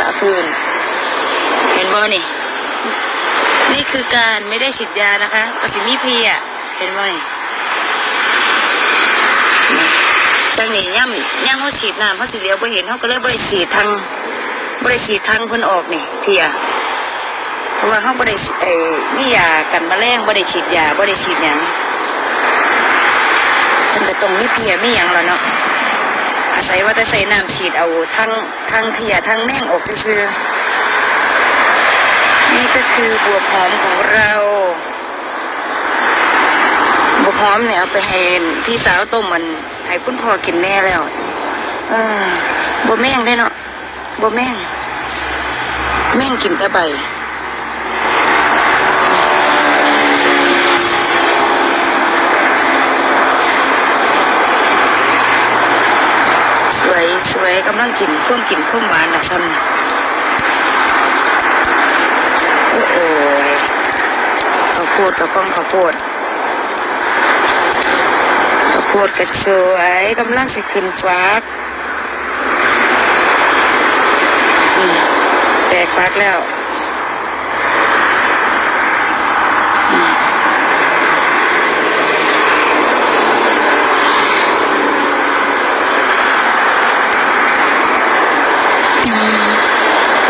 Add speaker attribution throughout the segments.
Speaker 1: ละพื้น เห็นบ่นี่ นี่คือการไม่ได้ฉีดยานะคะกสิมีพีอะเห็นบ่นี่นี่จังนี่ย่ำย่ำเขาฉีดน้ำเขาสิเหลียวไปเห็นเขาก็เลยบริฉีดทางบริฉีดทางเพิ่นออกนี่เพียเพราะว่าเขาบริเอ่อมียากันมาแมลงบริฉีดยาบริฉีดหยังเพิ่นก็ตรงมีเพียไมีหยังแล้วเนาะ อาศัยว่าจะใส่น้ำฉีดเอาทั้งทั้งเพียทั้งแม่งอกซื่อนี่ก็คือบวบหอมของเราบวบหอมเนี่ยเอาไปให้พี่สาวต้มมันให้คุณพ่อกินแน่แล้วเออบวแม่งได้เนาะบวแม่ง แม่งกินแต่ใบ สวยกำลังกินพ่วงกินพ่วงหวานนะซ้ำเนี่ยโอ้โหข้าวโพดกับป้องข้าวโพดข้าวโพดกระสวยกำลังสิขึ้นฟักแตกฟักแล้วอืม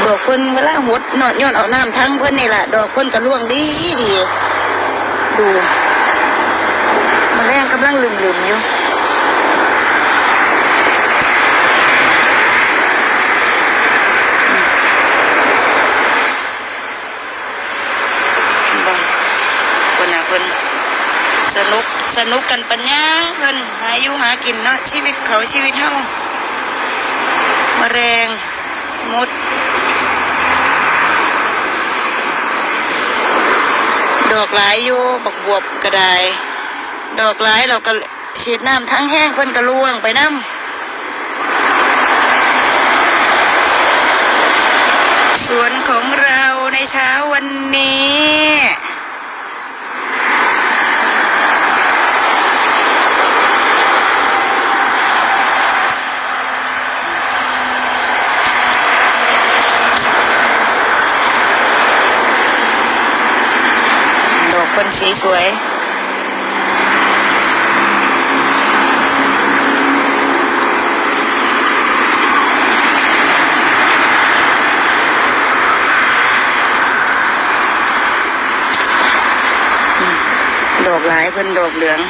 Speaker 1: ดอก เพิ่นเวลาหดนอนย้อนเอาน้ำทั้งเพิ่นนี่แหละดอกเพิ่นกระล่วงดีดีดูมันแรงกำลังลืมๆอยู่บ่คนนะเพิ่นสนุกสนุกกันปัญญาเพิ่นหาอยู่หากินเนาะชีวิตเขาชีวิตเฮามะแรงมด ดอกหลายอยู่บักบวบก็ได้ ดอกหลายเราก็ฉีดน้ำทั้งแห้งเพิ่นก็ล่วงไปน้ำสวนของเราในเช้าวันนี้ ดอก คนสีสวย ดอกหลายเพิ่นดอกเหลือง